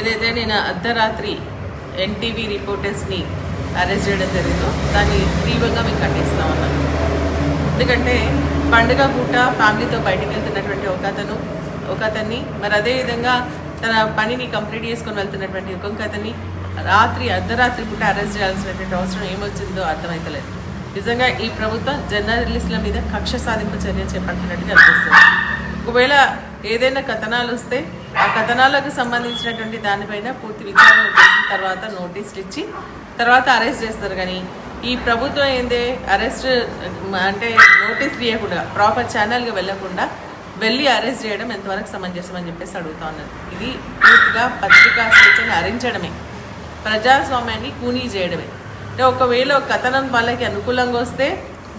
ఏదైతే నేను అర్ధరాత్రి ఎన్టీవీ రిపోర్టర్స్ని అరెస్ట్ చేయడం జరిగిందో దాన్ని తీవ్రంగా మేము ఖండిస్తా అన్నాను ఎందుకంటే పండుగ పూట ఫ్యామిలీతో బయటికి వెళ్తున్నటువంటి ఒక అతను ఒక అతన్ని మరి అదేవిధంగా తన పనిని కంప్లీట్ చేసుకొని వెళ్తున్నటువంటి ఇంకొక అతన్ని రాత్రి అర్ధరాత్రి పూట అరెస్ట్ చేయాల్సినటువంటి అవసరం ఏమొచ్చిందో అర్థమైతలేదు. నిజంగా ఈ ప్రభుత్వం జర్నలిస్టుల మీద కక్ష సాధింపు చర్య చేపట్టినట్టుగా అనిపిస్తుంది. ఒకవేళ ఏదైనా కథనాలు వస్తే ఆ కథనాలకు సంబంధించినటువంటి దానిపైన పూర్తి విచారణ చేసిన తర్వాత నోటీసులు ఇచ్చి తర్వాత అరెస్ట్ చేస్తారు కానీ ఈ ప్రభుత్వం ఏందే అరెస్ట్ అంటే నోటీస్ తీయకుండా ప్రాపర్ ఛానల్గా వెళ్ళకుండా వెళ్ళి అరెస్ట్ చేయడం ఎంతవరకు సమంజసం అని చెప్పేసి అడుగుతా ఉన్నాను ఇది పూర్తిగా పత్రికా స్వేచ్ఛని హరించడమే ప్రజాస్వామ్యాన్ని కూనీ చేయడమే. అంటే ఒకవేళ ఒక కథనం వాళ్ళకి అనుకూలంగా వస్తే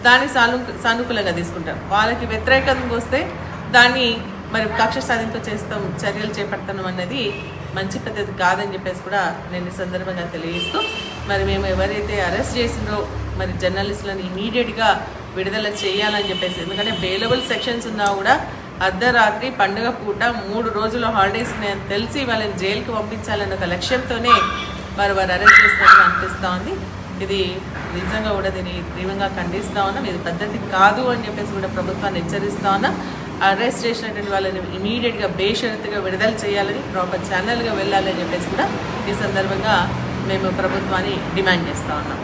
దాన్ని సాను సానుకూలంగా తీసుకుంటారు. వాళ్ళకి వ్యతిరేకంగా వస్తే దాన్ని మరి కక్ష సాధింపు చేస్తాం చర్యలు చేపడతాం అన్నది మంచి పద్ధతి కాదని చెప్పేసి కూడా నేను ఈ సందర్భంగా తెలియజేస్తూ మరి మేము ఎవరైతే అరెస్ట్ చేసిందో మరి జర్నలిస్టులను ఇమీడియట్గా విడుదల చేయాలని చెప్పేసి ఎందుకంటే బెయిలబుల్ సెక్షన్స్ ఉన్నా కూడా అర్ధరాత్రి పండుగ పూట మూడు రోజుల హాలిడేస్ నేను తెలిసి వాళ్ళని జైలుకి పంపించాలన్న ఒక లక్ష్యంతోనే వారు వారు అరెస్ట్ చేసినట్టు అనిపిస్తూ ఉంది. ఇది నిజంగా కూడా దీన్ని తీవ్రంగా ఖండిస్తూ ఉన్నాం. ఇది పద్ధతి కాదు అని చెప్పేసి కూడా ప్రభుత్వాన్ని హెచ్చరిస్తూ ఉన్నాం. అరెస్ట్ చేసినటువంటి వాళ్ళని ఇమీడియట్గా బేషరతుగా విడుదల చేయాలని ప్రాపర్ ఛానల్గా వెళ్ళాలని చెప్పేసి కూడా ఈ సందర్భంగా మేము ప్రభుత్వాన్ని డిమాండ్ చేస్తా ఉన్నాం.